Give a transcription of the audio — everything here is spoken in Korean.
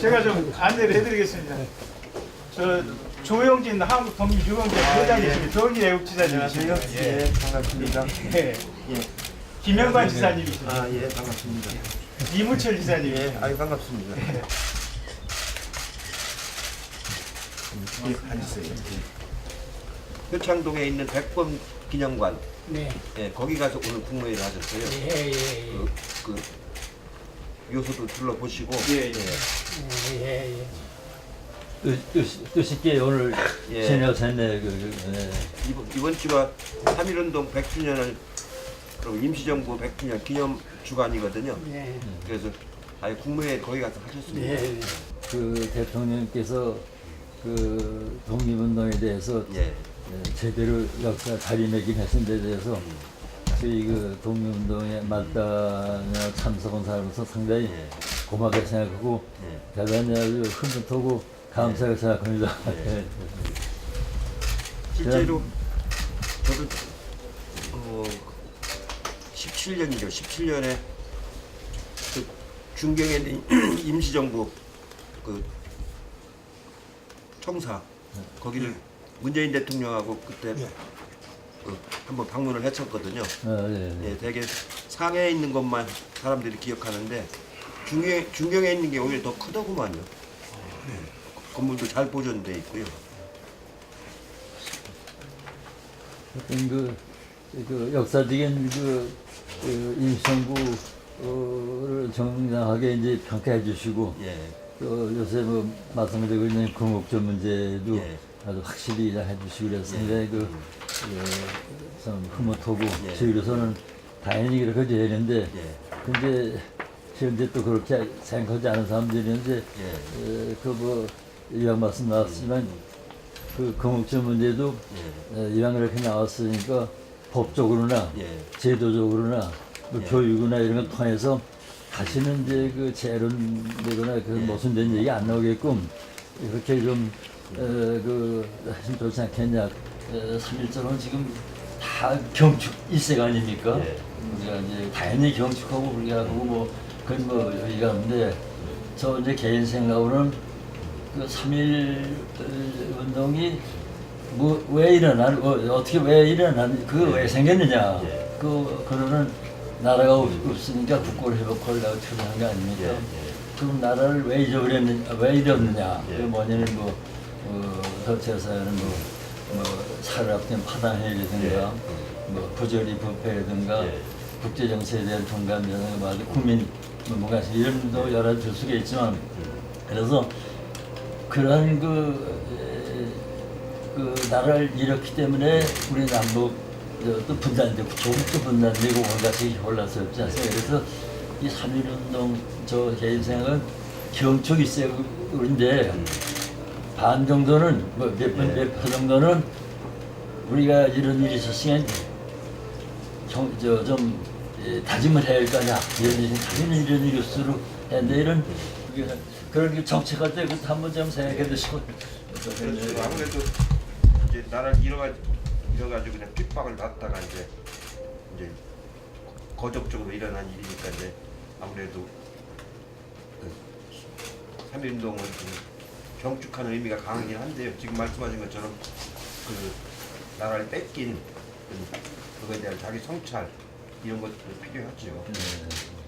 제가 좀 안내를 해드리겠습니다. 저 조영진 한국 독립유공자 회장이시고 조영진 애국지사님이시고 예, 반갑습니다. 예. 김영관 지사님이시고 아, 예, 반갑습니다. 이무철 지사님 예, 아유, 반갑습니다. 예, 앉으세요. 효창동에 있는 백범 기념관, 네. 예, 거기 가서 오늘 국무회의를 하셨어요. 예, 예, 예. 그, 그 요소도 둘러보시고, 예, 예. 예, 예, 뜻있게 오늘 예. 지내가 됐네. 그, 그, 네. 이번, 이번 주가 3.1운동 100주년을 그리고 임시정부 100주년 기념 주간이거든요. 예. 그래서 아예 국무회의 거기 가서 하셨습니다. 예, 예. 그 대통령께서 그 독립운동에 대해서 예. 예, 제대로 역사 자리매김하신 데 대해서 저희 그 독립운동에 맞다냐 참석한 사람으로서 상당히 예. 고맙게 생각하고 예. 대단히 아주 흐뭇하고 감사하게 생각합니다. 예. 실제로 저도 어 17년이죠. 17년에 그 중경에 있는 임시정부 그 청사 거기를 문재인 대통령하고 그때 그 한번 방문을 했었거든요. 아, 예. 예, 되게 상해에 있는 것만 사람들이 기억하는데 중경 중경에 있는 게 오히려 더 크더구만요. 네. 건물도 잘 보존돼 있고요. 어떤 그, 그 역사적인 그, 그 임시정부를 정당하게 이제 평가해 주시고 예. 또 요새 뭐 말씀드리고 있는 건국전 문제도 예. 아주 확실히 해 주시고 그래서 상당히 그, 그, 참 흐뭇하고 예. 저희로서는 다행히 그렇게 되는데 예. 근데 현재 또 그렇게 생각하지 않은 사람들이 이제 예. 그뭐 이왕 말씀 나왔지만 그 건국전 문제도 예. 어, 이왕 그렇게 나왔으니까 법적으로나 예. 제도적으로나 뭐 예. 교육이나 이런 걸 통해서 다시는 이제 그 재론되거나 그 예. 모순된 얘기 안 나오게끔 이렇게 좀, 어, 그, 하시면 좋지 않겠냐. 어, 3.1절은 지금 다 경축 일세가 아닙니까? 예. 우리가 이제 당연히 경축하고 우리가 하고 뭐, 그건 뭐 여기가 없는데, 저 이제 개인 생각으로는 그3.1 운동이 뭐 왜 일어난 어, 어떻게 왜 일어난 그왜 생겼느냐 예. 그 그러는 나라가 없, 없으니까 국고를 회복하려고 투자한 게 아닙니까? 예, 예. 그럼 나라를 왜 잊어버렸느냐 왜 잃었느냐 예. 그 뭐냐면 뭐 어, 도처사는 뭐, 뭐 사회학된 파당회라든가? 뭐 부조리 부패라든가? 예. 국제 정세에 대한 동감이라든가? 뭐 아주 국민 뭐 뭔가 이름도 여러 줄 수가 있지만 그래서 그런 그, 에, 그 나라를 잃었기 때문에 우리 남북 어, 또 분단되고 조국도 분단되고 온갖이 혼란스럽지 않습니까? 그래서 이 3.1운동 저 개인 생각은 경축 일세인데 반 정도는 뭐몇번 예. 몇표 정도는 우리가 이런 일이 있었으면 저좀 다짐을 해야 할거 아니야. 이런 일이 당연히 이런 일일수록 했는데 이런 그런 게 정책할 때 그것도 한번 좀 생각해 보시고 그렇죠. 아무래도 이제 나라를 잃어가 잃어가지고 그냥 핍박을 받다가 이제 이제 거적적으로 일어난 일이니까 이제 아무래도 그 3.1운동은 좀 경축하는 의미가 강하긴 한데요. 지금 말씀하신 것처럼 그 나라를 뺏긴 그 그거에 대한 자기 성찰 이런 것도 필요하죠. 네.